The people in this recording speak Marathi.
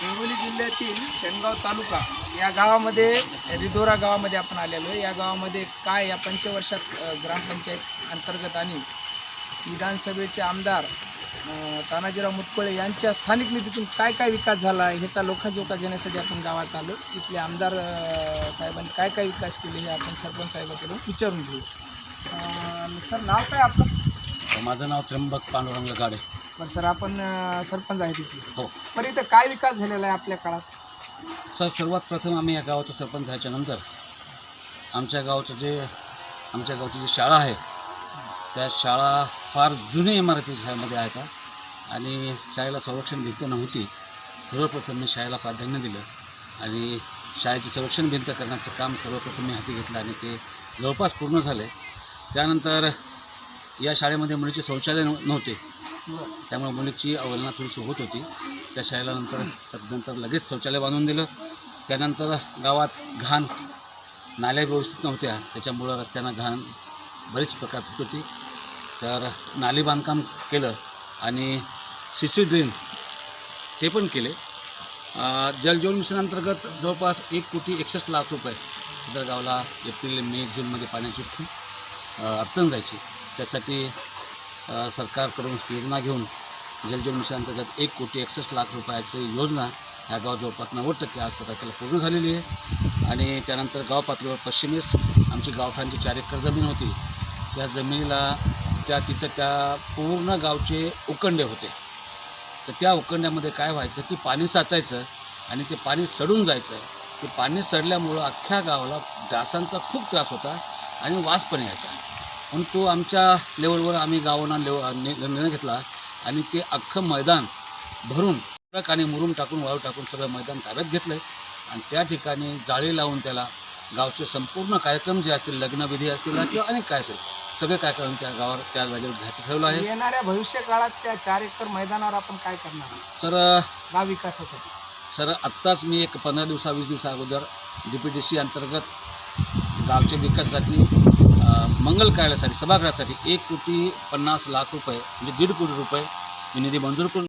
हिंगोली जिल्ह्यातील शेणगाव तालुका या गावामध्ये रिधोरा गावामध्ये आपण आलेलो आहे. या गावामध्ये काय या पंचवर्षात ग्रामपंचायत अंतर्गत आणि विधानसभेचे आमदार तानाजीराव मुटकुळे यांच्या स्थानिक निधीतून काय काय विकास झाला आहे ह्याचा लोकाजोका घेण्यासाठी आपण गावात आलो. इथले आमदार साहेबांनी काय काय विकास केले हे आपण सरपंच साहेबांकडून विचारून घेऊ. सर नाव काय आपलं? माझं नाव त्र्यंबक पांडुरंग गाडे. बरं सर आपण अ, सरपंच आहे तिथले हो. बरं इथं काय विकास झालेला आहे आपल्या काळात? सर सर्वात प्रथम आम्ही या गावाचा सरपंच झाल्याच्यानंतर आमच्या गावचं जे आमच्या गावची जी शाळा आहे त्या शाळा फार जुनी इमारती शाळेमध्ये आहेत. आणि शाळेला संरक्षण भिंत नव्हती. सर्वप्रथम मी शाळेला प्राधान्य दिलं. आणि शाळेची संरक्षण भिंत करण्याचं काम सर्वप्रथम मी हाती घेतलं आणि ते जवळपास पूर्ण झालं. त्यानंतर या शाळेमध्ये मुलीचे शौचालय नव्ह- नव्हते. त्यामुळे मुलीची अवहेलना थोडीशी होत होती. त्या शाळेला नंतर नंतर लगेच शौचालय बांधून दिलं. त्यानंतर गावात घाण नाल्या व्यवस्थित नव्हत्या. त्याच्यामुळं रस्त्यानं घाण बरीच प्रकार होत होती. तर नाली बांधकाम केलं आणि सी सी ड्रेन ते पण केले. जलजीवन मिशन अंतर्गत जवळपास एक कोटी एकसष्ट लाख रुपये सदर गावाला एप्रिल मे जूनमध्ये पाण्याची खूप अडचण जायची. त्यासाठी सरकारकडून योजना घेऊन जलजीवन मिशन अंतर्गत एक कोटी एकसष्ट लाख रुपयाची योजना ह्या गावात जवळपास नव्वद टक्के आज तारखेला पूर्ण झालेली आहे. आणि त्यानंतर गाव पातळीवर पश्चिमेस आमची गावठांची चार एकर जमीन होती. त्या जमिनीला त्या तिथं त्या पूर्ण गावचे उकंडे होते. तर त्या उकंड्यामध्ये काय व्हायचं की पाणी साचायचं आणि ते पाणी सडून जायचं. ते पाणी सडल्यामुळं अख्ख्या गावाला डासांचा खूप त्रास होता आणि वास पण यायचा. म्हणून तो आमच्या लेवलवर आम्ही गावांना लेव निर्णय घेतला आणि ते अख्खं मैदान भरून ट्रक आणि मुरुम टाकून वाळू टाकून सगळं मैदान ताब्यात घेतलं. आणि त्या ठिकाणी जाळी लावून त्याला गावचे संपूर्ण कार्यक्रम जे असतील लग्नविधी असतील किंवा अनेक काय असेल सगळे कार्यक्रम त्या गावावर त्या जागेवर घ्यायचं ठेवलं आहे. येणाऱ्या भविष्य काळात त्या चार एकर मैदानावर आपण काय करणार? सर गाव विकासासाठी. सर आत्ताच मी एक पंधरा दिवसा वीस दिवसा अगोदर डी पी डी सी अंतर्गत गावच्या विकासासाठी मंगल कार्यालयासाठी सभागृहासाठी एक कोटी पन्नास लाख रुपये म्हणजे दीड कोटी रुपये मी निधी मंजूर करून